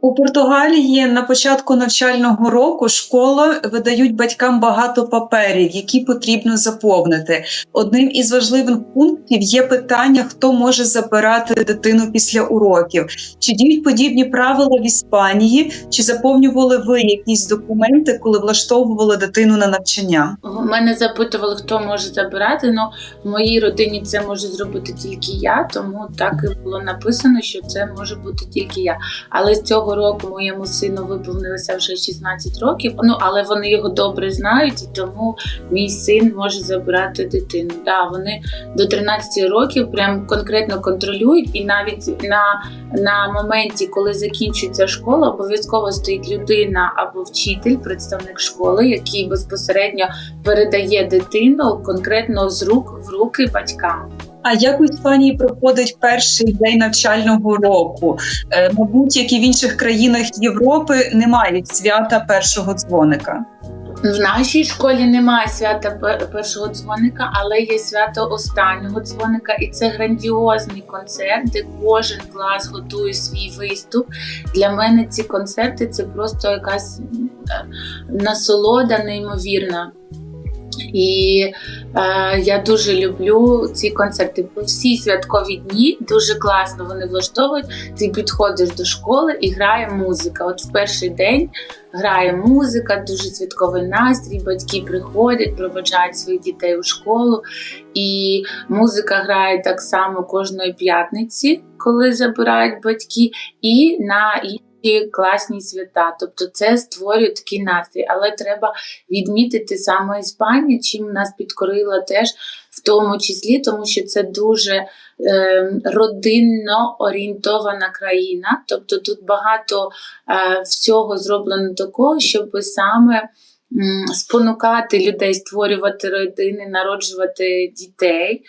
У Португалії на початку навчального року школа видають батькам багато паперів, які потрібно заповнити. Одним із важливих пунктів є питання, хто може забирати дитину після уроків. Чи діють подібні правила в Іспанії, чи заповнювали ви якісь документи, коли влаштовували дитину на навчання? В мене запитували, хто може забирати. Ну в моїй родині це може зробити тільки я, тому так і було написано, що це може бути тільки я. Але з цього року моєму сину виповнилося вже 16 років. Ну але вони його добре знають, і тому мій син може забирати дитину. Да, вони до 13 років прям конкретно контролюють, і навіть на, на моменті, коли закінчується школа, обов'язково стоїть людина або вчитель, представник школи, який безпосередньо передає дитину конкретно з рук в руки батькам. А як у Іспанії проходить перший день навчального року? Е, Мабуть, як і в інших країнах Європи, не мають свята першого дзвоника. В нашій школі немає свята першого дзвоника, але є свято останнього дзвоника, і це грандіозний концерт, де кожен клас готує свій виступ. Для мене ці концерти це просто якась е, насолода неймовірна. І е, я дуже люблю ці концерти. Бо Всі святкові дні дуже класно вони влаштовують. Ти підходиш до школи і грає музика. От в перший день грає музика, дуже святковий настрій. Батьки приходять, проведжають своїх дітей у школу. І музика грає так само кожної п'ятниці, коли забирають батьки, і на інші класні свята. Тобто це створює такий настрій. Але треба відмітити саме Іспанію, чим нас підкорила теж в тому числі, тому що це дуже е, родинно орієнтована країна. Тобто тут багато е, всього зроблено такого, щоб саме спонукати людей створювати родини, народжувати дітей.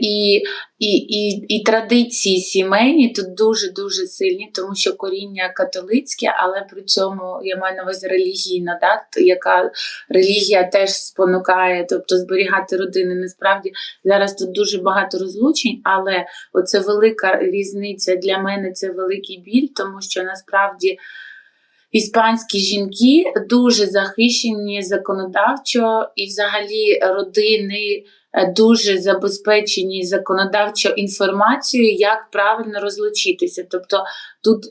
І, і, і, і традиції сімейні тут дуже дуже сильні, тому що коріння католицьке, але при цьому я маю на увазі релігійна, да, яка релігія теж спонукає, тобто зберігати родини. Насправді зараз тут дуже багато розлучень, але оце велика різниця для мене це великий біль, тому що насправді. Іспанські жінки дуже захищені законодавчо, і взагалі родини дуже забезпечені законодавчо інформацією, як правильно розлучитися. Тобто тут,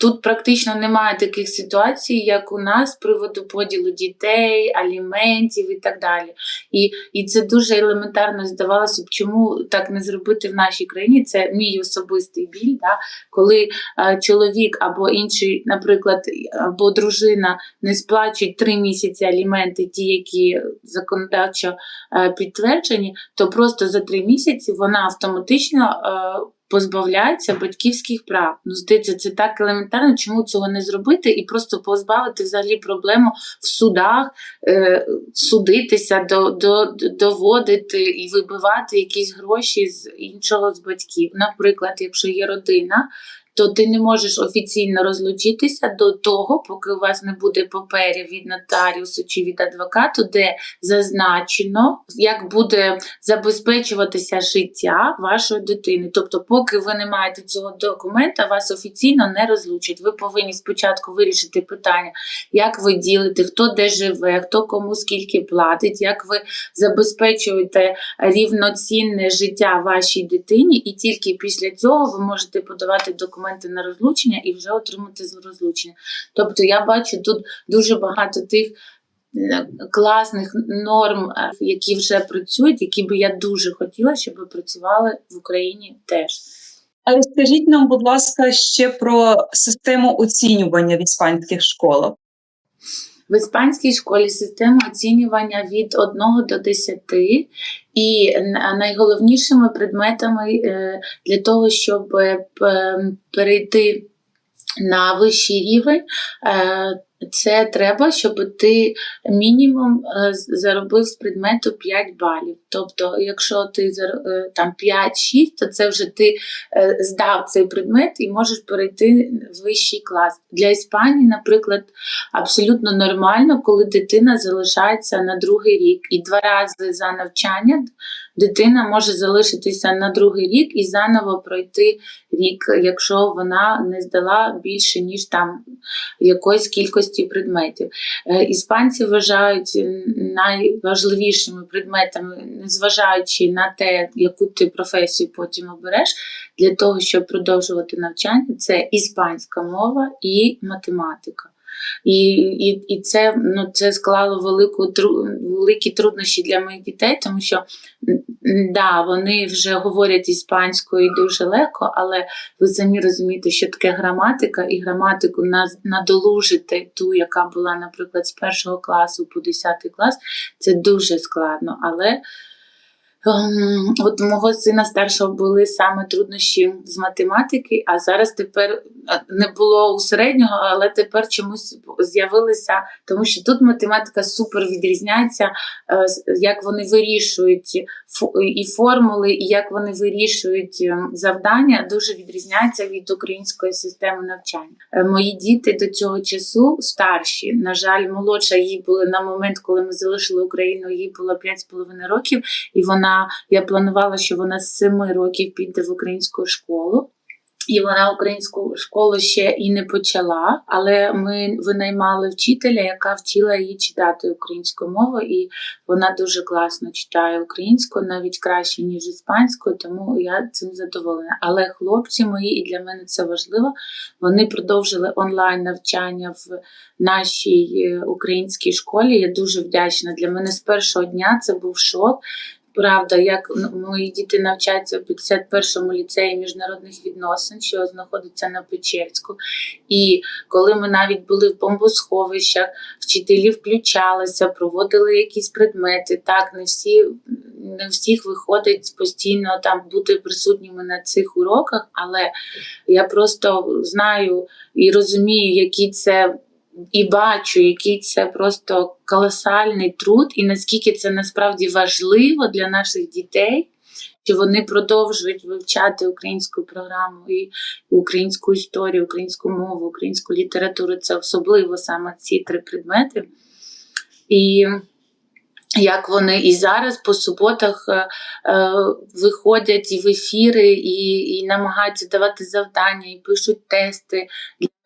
тут практично немає таких ситуацій, як у нас з приводу поділу дітей, аліментів і так далі. І, і це дуже елементарно здавалося б, чому так не зробити в нашій країні. Це мій особистий біль, да? коли е, чоловік або інший, наприклад, або дружина не сплачують три місяці аліменти, ті, які законодавчо е, підтверджені, то просто за три місяці вона автоматично е, позбавляється батьківських прав. Ну, здається, це так елементарно, чому цього не зробити, і просто позбавити взагалі проблему в судах, е, судитися, до, до, доводити і вибивати якісь гроші з іншого з батьків. Наприклад, якщо є родина. То ти не можеш офіційно розлучитися до того, поки у вас не буде паперів від нотаріусу чи від адвокату, де зазначено, як буде забезпечуватися життя вашої дитини. Тобто, поки ви не маєте цього документа, вас офіційно не розлучать. Ви повинні спочатку вирішити питання, як ви ділите, хто де живе, хто кому скільки платить, як ви забезпечуєте рівноцінне життя вашій дитині, і тільки після цього ви можете подавати документи на розлучення і вже отримати розлучення. Тобто я бачу тут дуже багато тих. е, Класних норм, е, які вже працюють, які би я дуже хотіла, щоб працювали в Україні теж. А розкажіть нам, будь ласка, ще про систему оцінювання в іспанських школах. В іспанській школі система оцінювання від 1 до 10, і найголовнішими предметами е, для того, щоб е, перейти на вищий рівень, е, Це треба, щоб ти мінімум е, заробив з предмету 5 балів. Тобто, якщо ти е, там 5-6, то це вже ти е, здав цей предмет і можеш перейти в вищий клас. Для Іспанії, наприклад, абсолютно нормально, коли дитина залишається на другий рік. І два рази за навчання дитина може залишитися на другий рік і заново пройти рік, якщо вона не здала більше, ніж там якоїсь кількості предметів. Е, Іспанці вважають найважливішими предметами, незважаючи на те, яку ти професію потім обереш, для того, щоб продовжувати навчання, це іспанська мова і математика. І, і, і це, ну, це склало велику, тру- великі труднощі для моїх дітей, тому що да, вони вже говорять іспанською дуже легко, але ви самі розумієте, що таке граматика, і граматику надолужити ту, яка була, наприклад, з першого класу по 10 клас, це дуже складно. Але от у мого сина старшого були саме труднощі з математики, а зараз тепер е, не було у середнього, але тепер чомусь з'явилися, тому що тут математика супер відрізняється, е, як вони вирішують і формули, і як вони вирішують ем, завдання, дуже відрізняється від української системи навчання. Е, Мої діти до цього часу старші. На жаль, молодша їй були на момент, коли ми залишили Україну, їй було 5,5 років, і вона я планувала, що вона з 7 років піде в українську школу. І вона українську школу ще і не почала, але ми винаймали вчителя, яка вчила її читати українською мовою, і вона дуже класно читає українською, навіть краще ніж іспанською, тому я цим задоволена. Але хлопці мої, і для мене це важливо. Вони продовжили онлайн навчання в нашій е, українській школі. Я дуже вдячна. Для мене з першого дня це був шок. Правда, як мої діти навчаються в 51-му ліцеї міжнародних відносин, що знаходиться на Печерську. І коли ми навіть були в бомбосховищах, вчителі включалися, проводили якісь предмети. Так, не всі не всіх виходить постійно там бути присутніми на цих уроках, але я просто знаю і розумію, які це. І бачу, який це просто колосальний труд, і наскільки це насправді важливо для наших дітей, що вони продовжують вивчати українську програму і українську історію, українську мову, українську літературу. Це особливо саме ці три предмети. І як вони і зараз по суботах е, е, виходять і в ефіри, і, і намагаються давати завдання, і пишуть тести.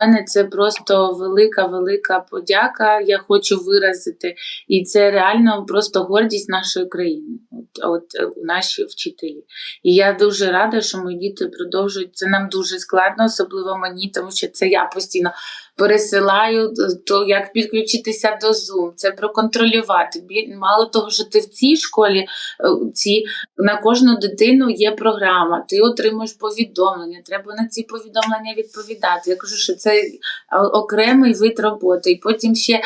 Мене це просто велика, велика подяка. Я хочу виразити. І це реально просто гордість нашої країни, от, от е, наші вчителі. І я дуже рада, що мої діти продовжують. Це нам дуже складно, особливо мені, тому що це я постійно пересилаю, то як підключитися до Zoom, це проконтролювати. Мало того, що ти в цій школі, е, ці, на кожну дитину є програма, ти отримуєш повідомлення, треба на ці повідомлення відповідати. Я кажу, що це е, окремий вид роботи. І потім ще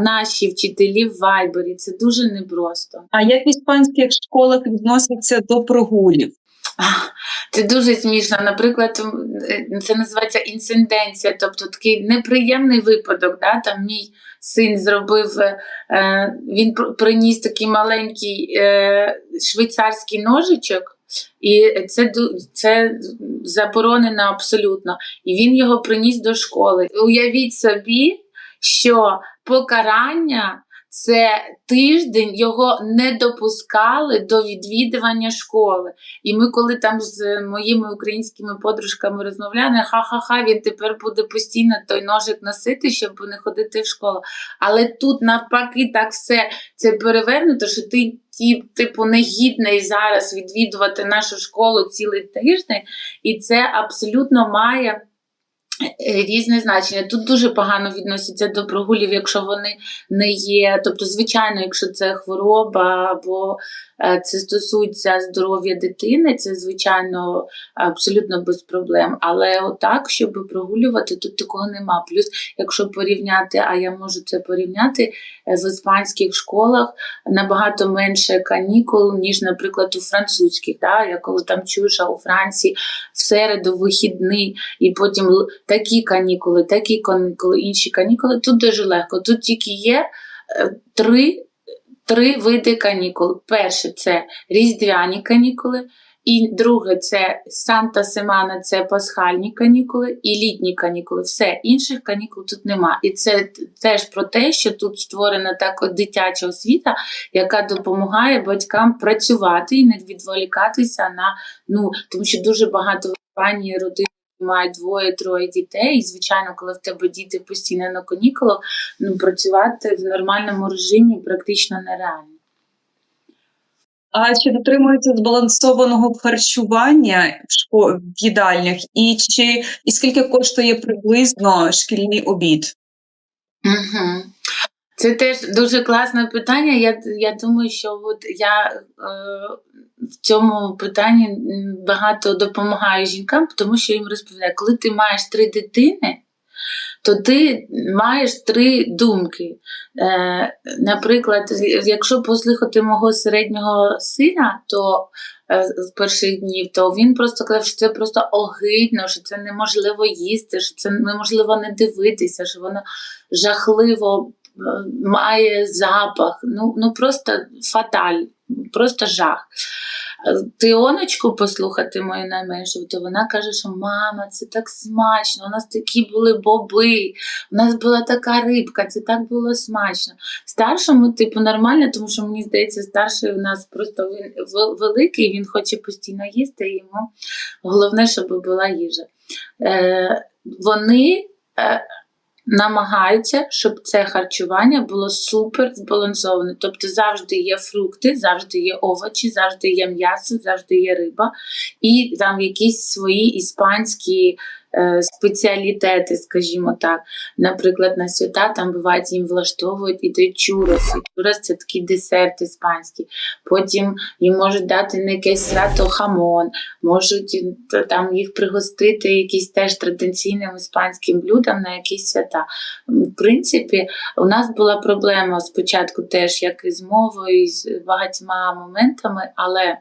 наші вчителі в Вайбері. Це дуже непросто. А як в іспанських школах відносяться до прогулів? Це дуже смішно. Наприклад, е, це називається інциденція, тобто такий неприємний випадок. Да? Там мій син зробив, е, е, він приніс такий маленький е, швейцарський ножичок. І це, це заборонено абсолютно. І він його приніс до школи. Уявіть собі, що покарання це тиждень його не допускали до відвідування школи. І ми, коли там з моїми українськими подружками розмовляли, ха-ха-ха, він тепер буде постійно той ножик носити, щоб не ходити в школу. Але тут навпаки так все це перевернуто, що ти ті, типу, негідний зараз відвідувати нашу школу цілий тиждень, і це абсолютно має. е, Різне значення. Тут дуже погано відносяться до прогулів, якщо вони не є. Тобто, звичайно, якщо це хвороба або це стосується здоров'я дитини, це звичайно абсолютно без проблем. Але отак, щоб прогулювати, тут такого нема. Плюс, якщо порівняти, а я можу це порівняти е, в іспанських школах набагато менше канікул, ніж, наприклад, у французьких. Да? Я коли там що у Франції в середу вихідний, і потім такі канікули, такі канікули, інші канікули. Тут дуже легко. Тут тільки є е, три, три види канікул. Перше це різдвяні канікули. І друге, це Санта Семана, це пасхальні канікули і літні канікули. Все, інших канікул тут нема. І це теж про те, що тут створена так дитяча освіта, яка допомагає батькам працювати і не відволікатися на ну, тому що дуже багато в Іспанії родин мають двоє-троє дітей, і звичайно, коли в тебе діти постійно на канікулах, ну працювати в нормальному режимі практично нереально. А чи дотримується збалансованого харчування в шко... в їдальнях, і чи і скільки коштує приблизно шкільний обід? Угу. Це теж дуже класне питання. Я, я думаю, що от я е, в цьому питанні багато допомагаю жінкам, тому що їм розповідаю, коли ти маєш три дитини, то ти маєш три думки. Е, наприклад, якщо послухати мого середнього сина, то е, з перших днів, то він просто казав, що це просто огидно, що це неможливо їсти, що це неможливо не дивитися, що воно жахливо е, має запах. Ну, ну просто фаталь, просто жах. Е, Тионочку послухати мою найменшу, то вона каже, що мама, це так смачно, у нас такі були боби, у нас була така рибка, це так було смачно. Старшому, типу, нормально, тому що мені здається, старший у нас просто він великий, він хоче постійно їсти, йому головне, щоб була їжа. Е, вони е, намагаються, щоб це харчування було супер збалансоване. Тобто завжди є фрукти, завжди є овочі, завжди є м'ясо, завжди є риба, і там якісь свої іспанські спеціалітети, скажімо так. Наприклад, на свята там бувають їм влаштовують і дають чурос. Чурос це такий десерт іспанський. Потім їм можуть дати на якесь свято хамон, можуть там їх пригостити якісь теж традиційним іспанським блюдом на якісь свята. В принципі, у нас була проблема спочатку теж як і з мовою, і з багатьма моментами, але.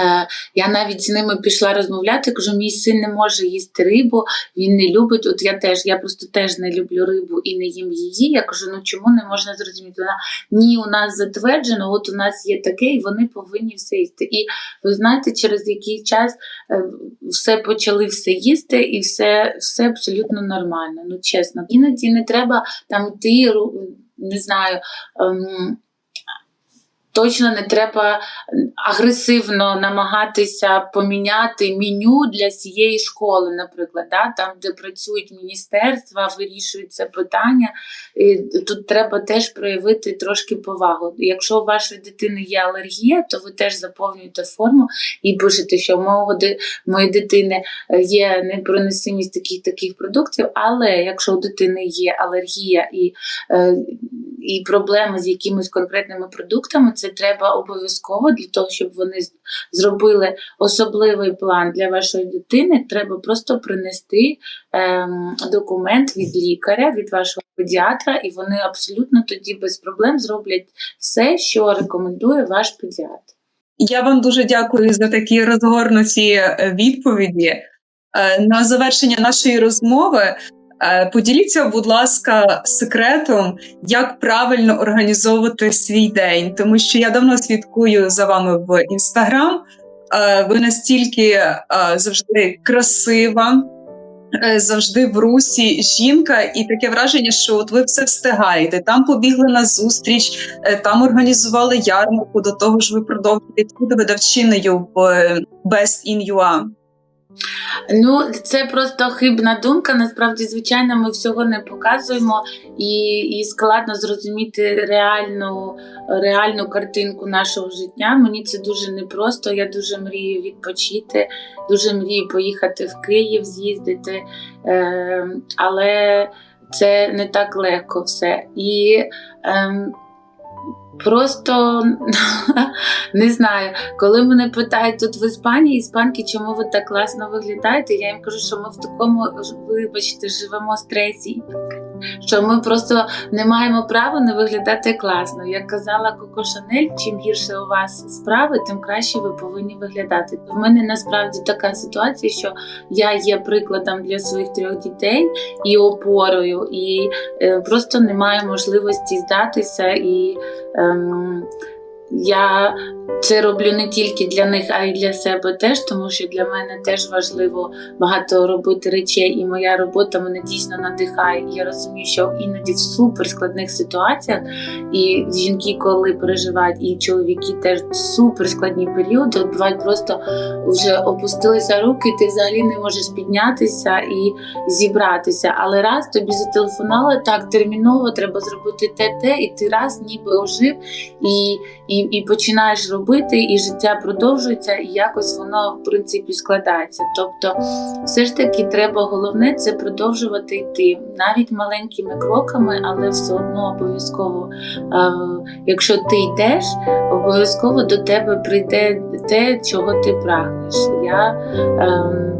Е, я навіть з ними пішла розмовляти, кажу, мій син не може їсти рибу, він не любить. От я теж, я просто теж не люблю рибу і не їм її. Я кажу, ну чому не можна зрозуміти? Вона ні, у нас затверджено, от у нас є таке, і вони повинні все їсти. І ви знаєте, через який час е, все почали все їсти, і все, все абсолютно нормально. Ну чесно, іноді не треба там йти, не знаю. Точно не треба агресивно намагатися поміняти меню для цієї школи, наприклад, да? там, де працюють міністерства, вирішують це питання. І тут треба теж проявити трошки повагу. Якщо у вашої дитини є алергія, то ви теж заповнюєте форму і пишете, що в мого моєї дитини е, є непереносимість таких таких продуктів. Але якщо у дитини є алергія і, е, і проблеми з якимись конкретними продуктами, це треба обов'язково для того, щоб вони зробили особливий план для вашої дитини. Треба просто принести ем, документ від лікаря, від вашого педіатра, і вони абсолютно тоді без проблем зроблять все, що рекомендує ваш педіатр. Я вам дуже дякую за такі розгорнуті е, відповіді. Е, На завершення нашої розмови поділіться, будь ласка, секретом, як правильно організовувати свій день, тому що я давно слідкую за вами в інстаграм. Е, Ви настільки е, завжди красива, е, завжди в русі жінка, і таке враження, що от ви все встигаєте. Там побігли на зустріч, Е, Там організували ярмарку, до того ж ви продовжуєте бути видавчиною в е, Best in UA. Ну, це просто хибна думка. Насправді, звичайно, ми всього не показуємо, і, і складно зрозуміти реальну, реальну картинку нашого життя. Мені це дуже непросто. Я дуже мрію відпочити, дуже мрію поїхати в Київ, з'їздити, е, але це не так легко все. І е, Просто не знаю, коли мене питають тут в Іспанії, іспанки, чому ви так класно виглядаєте, я їм кажу, що ми в такому, вибачте, живемо стресі. Що ми просто не маємо права не виглядати класно. Як казала Коко Шанель, чим гірше у вас справи, тим краще ви повинні виглядати. В мене насправді така ситуація, що я є прикладом для своїх трьох дітей і опорою, і е, просто не маю можливості здатися. І ем, я це роблю не тільки для них, а й для себе теж, тому що для мене теж важливо багато робити речей, і моя робота мене дійсно надихає. Я розумію, що іноді в суперскладних ситуаціях, і жінки, коли переживають, і чоловіки теж суперскладні періоди, бувають просто вже опустилися руки, ти взагалі не можеш піднятися і зібратися. Але раз тобі зателефонували, так терміново треба зробити те, те, і ти раз ніби ожив і, і, і починаєш робити, і життя продовжується, і якось воно в принципі складається. Тобто, все ж таки, треба головне це продовжувати йти навіть маленькими кроками, але все одно обов'язково, якщо ти йдеш, обов'язково до тебе прийде те, чого ти прагнеш. Я, ем,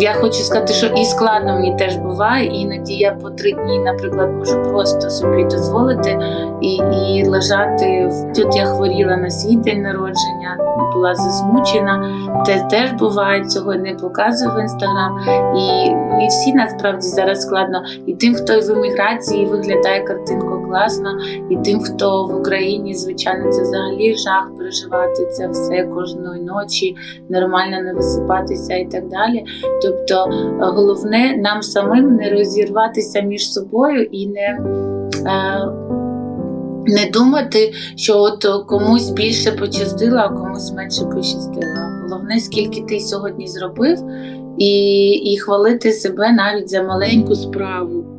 я хочу сказати, що і складно мені теж буває. Іноді я по три дні, наприклад, можу просто собі дозволити і, і лежати. Тут я хворіла на свій день народження, була засмучена. Це теж буває, цього не показую в інстаграм. І, і всі насправді зараз складно. І тим, хто в еміграції виглядає картинку класно, і тим, хто в Україні, звичайно, це взагалі жах переживати це все кожної ночі, нормально не висипатися і так далі. Тобто, е, головне нам самим не розірватися між собою і не. Е, не думати, що от комусь більше пощастило, а комусь менше пощастило. Головне, скільки ти сьогодні зробив, і, і хвалити себе навіть за маленьку справу.